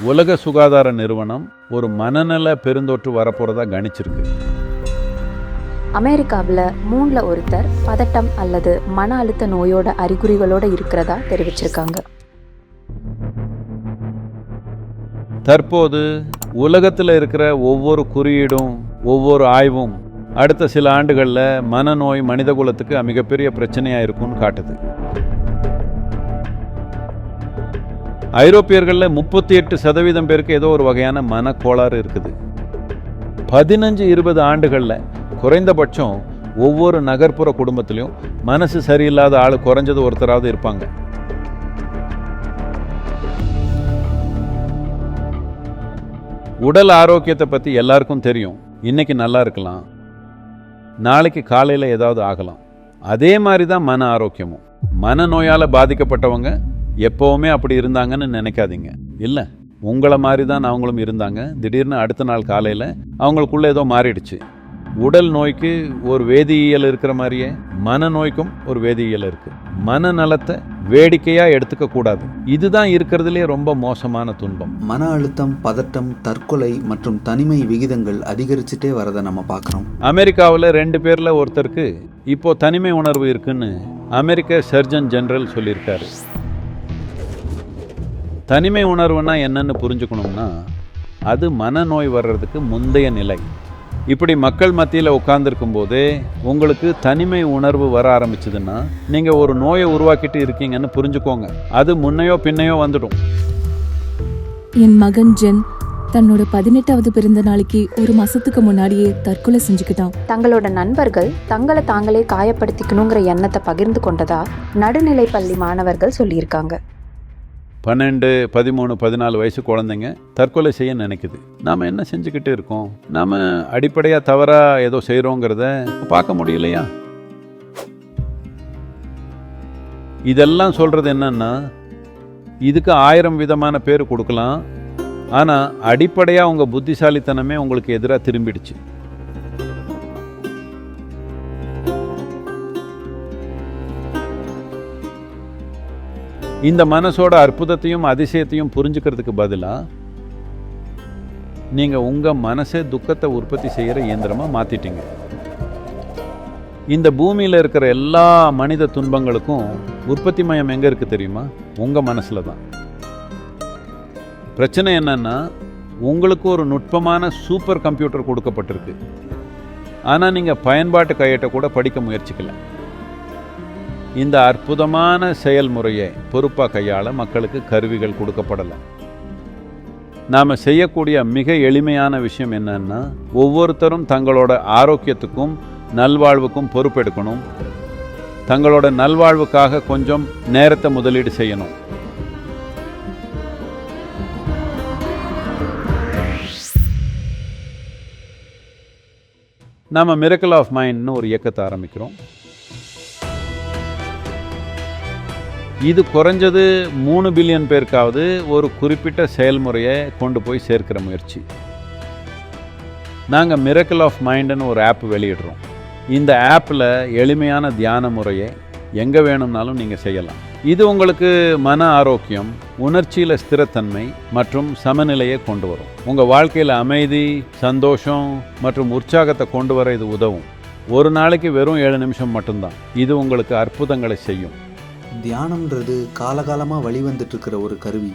உலக சுகாதார நிறுவனம் ஒரு மனநல பெருந்தொற்று வரப்போறதா கணிச்சிருக்கு. அமெரிக்காவில் மூணில் ஒருத்தர் பதட்டம் அல்லது மன அழுத்த நோயோட அறிகுறிகளோட இருக்கிறதா தெரிவிச்சிருக்காங்க. தற்போது உலகத்தில் இருக்கிற ஒவ்வொரு குறியீடும் ஒவ்வொரு ஆய்வும் அடுத்த சில ஆண்டுகளில் மனநோய் மனித குலத்துக்கு மிகப்பெரிய பிரச்சனையாக இருக்கும்னு காட்டுது. ஐரோப்பியர்களில் முப்பத்தி எட்டு சதவீதம் பேருக்கு ஏதோ ஒரு வகையான மனக்கோளாறு இருக்குது. பதினஞ்சு இருபது ஆண்டுகளில் குறைந்தபட்சம் ஒவ்வொரு நகர்ப்புற குடும்பத்திலையும் மனசு சரியில்லாத ஆள் குறைஞ்சது ஒருத்தராவது இருப்பாங்க. உடல் ஆரோக்கியத்தை பற்றி எல்லாருக்கும் தெரியும். இன்னைக்கு நல்லா இருக்கலாம். நாளைக்கு காலையில் ஏதாவது ஆகலாம். அதே மாதிரி தான் மன ஆரோக்கியமும். மனநோயால் பாதிக்கப்பட்டவங்க எப்போவுமே அப்படி இருந்தாங்கன்னு நினைக்காதீங்க. இல்லை உங்களை மாதிரி தான் அவங்களும் இருந்தாங்க. திடீர்னு அடுத்த நாள் காலையில் அவங்களுக்குள்ள ஏதோ மாறிடுச்சு. உடல் நோய்க்கு ஒரு வேதியியல் இருக்கிற மாதிரியே மனநோய்க்கும் ஒரு வேதியியல் இருக்கு. மனநலத்தை வேடிக்கையாக எடுத்துக்க கூடாது. இதுதான் இருக்கிறதுலே ரொம்ப மோசமான துன்பம். மன அழுத்தம் பதட்டம் தற்கொலை மற்றும் தனிமை விகிதங்கள் அதிகரிச்சுட்டே வரதை நம்ம பார்க்குறோம். அமெரிக்காவில் ரெண்டு பேரில் ஒருத்தருக்கு இப்போ தனிமை உணர்வு இருக்குன்னு அமெரிக்க சர்ஜன் ஜெனரல் சொல்லியிருக்காரு. தனிமை உணர்வுனா என்னன்னு புரிஞ்சுக்கணும்னா அது மனநோய் வர்றதுக்கு முந்தைய நிலை. இப்படி மக்கள் மத்தியில் உட்கார்ந்துருக்கும் போதே உங்களுக்கு தனிமை உணர்வு வர ஆரம்பிச்சதுன்னா நீங்கள் ஒரு நோயை உருவாக்கிட்டு இருக்கீங்கன்னு புரிஞ்சுக்கோங்க. அது முன்னையோ பின்னையோ வந்துடும். என் மகன் ஜென் தன்னோட பதினெட்டாவது பிறந்த நாளைக்கு ஒரு மாசத்துக்கு முன்னாடியே தற்கொலை செஞ்சுக்கிட்டான். தங்களோட நண்பர்கள் தங்களை தாங்களே காயப்படுத்திக்கணுங்கிற எண்ணத்தை பகிர்ந்து கொண்டதா நடுநிலை பள்ளி மாணவர்கள் சொல்லியிருக்காங்க. பன்னெண்டு பதிமூணு பதினாலு வயசு குழந்தைங்க தற்கொலை செய்ய நினைக்குது. நாம் என்ன செஞ்சுக்கிட்டு இருக்கோம்? நாம் அடிப்படையாக தவறாக ஏதோ செய்கிறோங்கிறத பார்க்க முடியலையா? இதெல்லாம் சொல்கிறது என்னன்னா இதுக்கு ஆயிரம் விதமான பேர் கொடுக்கலாம். ஆனால் அடிப்படையாக உங்கள் புத்திசாலித்தனமே உங்களுக்கு எதிராக திரும்பிடுச்சு. இந்த மனசோட அற்புதத்தையும் அதிசயத்தையும் புரிஞ்சுக்கிறதுக்கு பதிலாக நீங்கள் உங்கள் மனசே துக்கத்தை உற்பத்தி செய்கிற இயந்திரமாக மாற்றிட்டீங்க இந்த பூமியில் இருக்கிற எல்லா மனித துன்பங்களுக்கும் உற்பத்தி மையம் எங்கே இருக்குது தெரியுமா? உங்கள் மனசில் தான். பிரச்சனை என்னன்னா உங்களுக்கு ஒரு நுட்பமான சூப்பர் கம்ப்யூட்டர் கொடுக்கப்பட்டிருக்கு. ஆனால் நீங்கள் பயன்பாட்டு கையேட்டை கூட படிக்க முயற்சிக்கலை. இந்த அற்புதமான செயல்முறையை பொறுப்பாக கையாள மக்களுக்கு கருவிகள் கொடுக்கப்படலை. நாம் செய்யக்கூடிய மிக எளிமையான விஷயம் என்னன்னா ஒவ்வொருத்தரும் தங்களோட ஆரோக்கியத்துக்கும் நல்வாழ்வுக்கும் பொறுப்பெடுக்கணும். தங்களோட நல்வாழ்வுக்காக கொஞ்சம் நேரத்தை முதலீடு செய்யணும். நாம் மிரக்கல் ஆஃப் மைண்ட்னு ஒரு இயக்கத்தை ஆரம்பிக்கிறோம். இது குறைஞ்சது மூணு பில்லியன் பேருக்காவது ஒரு குறிப்பிட்ட செயல்முறையை கொண்டு போய் சேர்க்கிற முயற்சி. நாங்கள் மிரக்கல் ஆஃப் மைண்டுன்னு ஒரு ஆப் வெளியிடுறோம். இந்த ஆப்பில் எளிமையான தியான முறையை எங்கே வேணும்னாலும் நீங்கள் செய்யலாம். இது உங்களுக்கு மன ஆரோக்கியம் உணர்ச்சியில் ஸ்திரத்தன்மை மற்றும் சமநிலையை கொண்டு வரும். உங்கள் வாழ்க்கையில் அமைதி சந்தோஷம் மற்றும் உற்சாகத்தை கொண்டு வர இது உதவும். ஒரு நாளைக்கு வெறும் ஏழு நிமிஷம் மட்டும்தான். இது உங்களுக்கு அற்புதங்களை செய்யும். தியானம்ன்றது காலகாலமாக வழிவந்துட்டுருக்கிற ஒரு கருவி.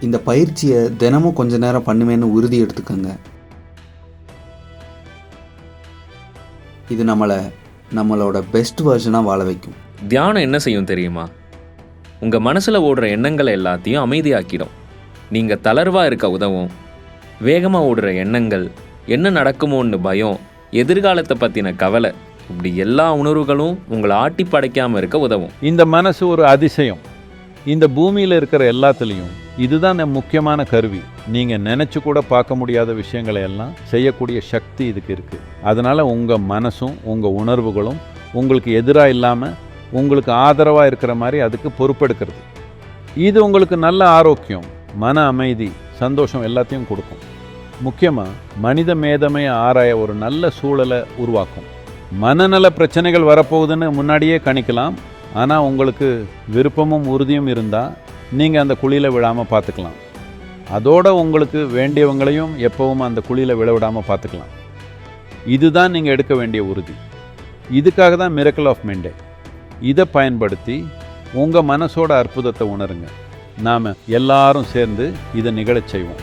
இந்த பயிற்சியை தினமும் கொஞ்ச நேரம் பண்ணுவேன்னு உறுதி எடுத்துக்கோங்க. இது நம்மளை நம்மளோட பெஸ்ட் வெர்ஷனாக வாழ வைக்கும். தியானம் என்ன செய்யும் தெரியுமா? உங்கள் மனசில் ஓடுற எண்ணங்களை எல்லாத்தையும் அமைதியாக்கிடும். நீங்கள் தளர்வாக இருக்க உதவும். வேகமாக ஓடுற எண்ணங்கள் என்ன நடக்குமோன்னு பயம் எதிர்காலத்தை பற்றின கவலை இப்படி எல்லா உணர்வுகளும் உங்களை ஆட்டி படைக்காமல் இருக்க உதவும். இந்த மனசு ஒரு அதிசயம். இந்த பூமியில் இருக்கிற எல்லாத்துலேயும் இதுதான் முக்கியமான கருவி. நீங்கள் நினச்சி கூட பார்க்க முடியாத விஷயங்களை எல்லாம் செய்யக்கூடிய சக்தி இதுக்கு இருக்குது அதனால் உங்கள் மனசும் உங்கள் உணர்வுகளும் உங்களுக்கு எதிராக இல்லாமல் உங்களுக்கு ஆதரவாக இருக்கிற மாதிரி அதுக்கு பொறுப்பெடுக்கிறது. இது உங்களுக்கு நல்ல ஆரோக்கியம் மன அமைதி சந்தோஷம் எல்லாத்தையும் கொடுக்கும். முக்கியமாக மனித மேதமையை ஆராய ஒரு நல்ல சூழலை உருவாக்கும். மனநல பிரச்சனைகள் வரப்போகுதுன்னு முன்னாடியே கணிக்கலாம். ஆனால் உங்களுக்கு விருப்பமும் உறுதியும் இருந்தால் நீங்கள் அந்த குழியில் விழாமல் பார்த்துக்கலாம் அதோடு உங்களுக்கு வேண்டியவங்களையும் எப்பவும் அந்த குழியில் விழ விடாமல் பார்த்துக்கலாம் இதுதான் நீங்கள் எடுக்க வேண்டிய உறுதி. இதுக்காக தான் மிரக்கல் ஆஃப் மெண்டே இதை பயன்படுத்தி உங்கள் மனசோட அற்புதத்தை உணருங்க. நாம் எல்லாரும் சேர்ந்து இதை நிகழச் செய்வோம்.